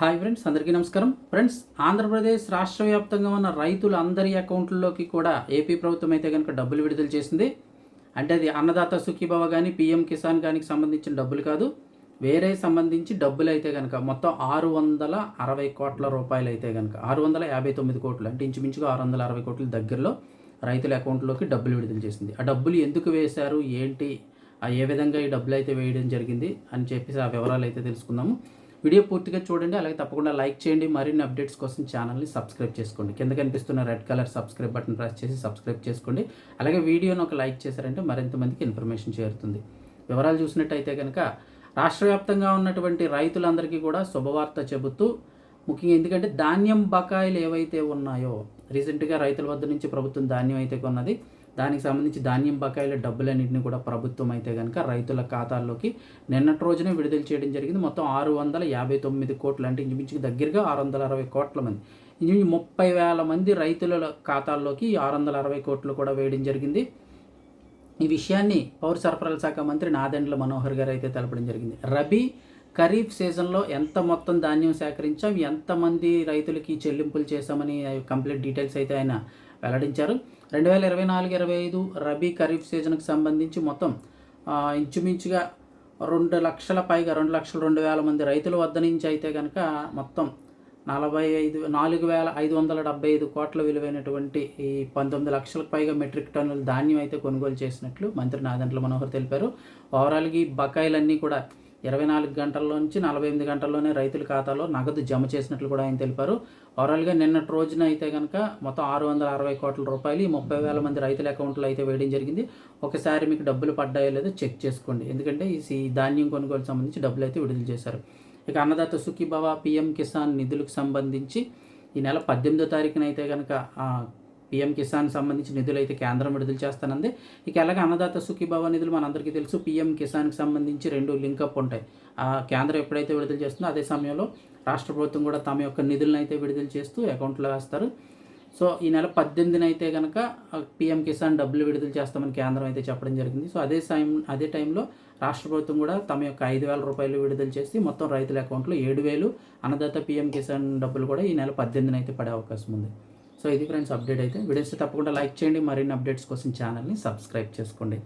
Hi friends అందరికీ నమస్కారం. Friends Andhra Pradesh రాష్ట్ర వ్యాప్తంగా ఉన్న రైతుల అందరి అకౌంట్లలోకి కూడా ఏపీ ప్రభుత్వం అయితే కనుక డబ్బులు విడుదల చేసింది. అంటే అది అన్నదాత సుఖీభవ కానీ పీఎం కిసాన్ కానీ సంబంధించిన డబ్బులు కాదు. వేరే సంబంధించి డబ్బులు అయితే కనుక మొత్తం ఆరు వందల అరవై కోట్ల రూపాయలు అయితే కనుక ఆరు వందల యాభై తొమ్మిది కోట్లు అంటే ఇంచుమించుగా ఆరు వందల అరవై కోట్ల దగ్గరలో రైతుల అకౌంట్లోకి డబ్బులు విడుదల చేసింది. ఆ డబ్బులు ఎందుకు వేశారు ఏంటి ఏ విధంగా ఈ డబ్బులు అయితే వేయడం జరిగింది అని చెప్పేసి ఆ వివరాలు అయితే తెలుసుకుందాము. వీడియో పూర్తిగా చూడండి అలాగే తప్పకుండా లైక్ చేయండి. మరిన్ని అప్డేట్స్ కోసం ఛానల్ని సబ్స్క్రైబ్ చేసుకోండి. కింద కనిపిస్తున్న red colour subscribe button press చేసి సబ్స్క్రైబ్ చేసుకోండి. అలాగే వీడియోని ఒక లైక్ చేశారంటే మరింత మందికి ఇన్ఫర్మేషన్ చేరుతుంది. వివరాలు చూసినట్టయితే కనుక రాష్ట్ర వ్యాప్తంగా ఉన్నటువంటి రైతులందరికీ కూడా శుభవార్త చెబుతూ ముఖ్యంగా ఎందుకంటే ధాన్యం బకాయిలు ఏవైతే ఉన్నాయో రీసెంట్గా రైతుల వద్ద నుంచి ప్రభుత్వం ధాన్యం అయితే కొన్నది దానికి సంబంధించి ధాన్యం బకాయిల డబ్బులన్నింటినీ కూడా ప్రభుత్వం అయితే కనుక రైతుల ఖాతాల్లోకి నిన్నటి రోజునే విడుదల చేయడం జరిగింది. మొత్తం ఆరు వందల యాభై తొమ్మిది కోట్లు అంటే ఇంచుమించుకు దగ్గరగా ఆరు వందల అరవై కోట్ల మంది. ఇంచుమించు ముప్పై వేల మంది రైతుల ఖాతాల్లోకి ఆరు వందల అరవై కోట్లు కూడా వేయడం జరిగింది. ఈ విషయాన్ని పౌర సరఫరాల శాఖ మంత్రి నాదెండ్ల మనోహర్ గారు అయితే తెలపడం జరిగింది. రబీ ఖరీఫ్ సీజన్లో ఎంత మొత్తం ధాన్యం సేకరించాం ఎంతమంది రైతులకి చెల్లింపులు చేశామని కంప్లీట్ డీటెయిల్స్ అయితే ఆయన వెల్లడించారు. రెండు వేల ఇరవై నాలుగు ఇరవై ఐదు రబీ ఖరీఫ్ సీజన్కి సంబంధించి మొత్తం ఇంచుమించుగా రెండు లక్షల పైగా రెండు లక్షల రెండు వేల మంది రైతుల వద్ద నుంచి అయితే కనుక మొత్తం నలభై ఐదు నాలుగు వేల ఐదు వందల డెబ్బై ఐదు కోట్ల విలువైనటువంటి ఈ పంతొమ్మిది లక్షలకు పైగా మెట్రిక్ టన్నుల ధాన్యం అయితే కొనుగోలు చేసినట్లు మంత్రి నాదంట్ల మనోహర్ తెలిపారు. ఓవరాల్గా ఈ బకాయిలన్నీ కూడా ఇరవై నాలుగు గంటల్లో నుంచి నలభై ఎనిమిది గంటల్లోనే రైతుల ఖాతాలో నగదు జమ చేసినట్లు కూడా ఆయన తెలిపారు. ఓవరాల్గా నిన్నటి రోజున అయితే కనుక మొత్తం ఆరు వందల అరవై కోట్ల రూపాయలు ఈ ముప్పై వేల మంది రైతుల అకౌంట్లో అయితే వేయడం జరిగింది. ఒకసారి మీకు డబ్బులు పడ్డాయో లేదో చెక్ చేసుకోండి. ఎందుకంటే ఈ ధాన్యం కొనుగోలు సంబంధించి డబ్బులు అయితే విడుదల చేశారు. ఇక అన్నదాత సుఖీభవ పిఎం కిసాన్ నిధులకు సంబంధించి ఈ నెల పద్దెనిమిదో తారీఖున అయితే కనుక పిఎం కిసాన్ సంబంధించి నిధులు అయితే కేంద్రం విడుదల చేస్తానంది. ఇక అలాగే అన్నదాత సుఖీభవ నిధులు మనందరికీ తెలుసు. పిఎం కిసాన్కి సంబంధించి రెండు లింకప్ ఉంటాయి. ఆ కేంద్రం ఎప్పుడైతే విడుదల చేస్తుందో అదే సమయంలో రాష్ట్ర ప్రభుత్వం కూడా తమ యొక్క నిధులను అయితే విడుదల చేస్తూ అకౌంట్లో వేస్తారు. సో ఈ నెల పద్దెనిమిదిన అయితే కనుక పిఎం కిసాన్ డబ్బులు విడుదల చేస్తామని కేంద్రం అయితే చెప్పడం జరిగింది. సో అదే టైం అదే టైంలో రాష్ట్ర ప్రభుత్వం కూడా తమ యొక్క ఐదు వేల రూపాయలు విడుదల చేసి మొత్తం రైతుల అకౌంట్లో ఏడు వేలు అన్నదాత పిఎం కిసాన్ డబ్బులు కూడా ఈ నెల పద్దెనిమిదిన అయితే పడే అవకాశం ఉంది. సో ఇది ఫ్రెండ్స్ అప్డేట్ అయితే వీడియోస్ తప్పకుండా లైక్ చేయండి. మరిన్ని అప్డేట్స్ కోసం ఛానల్ని సబ్స్క్రైబ్ చేసుకోండి.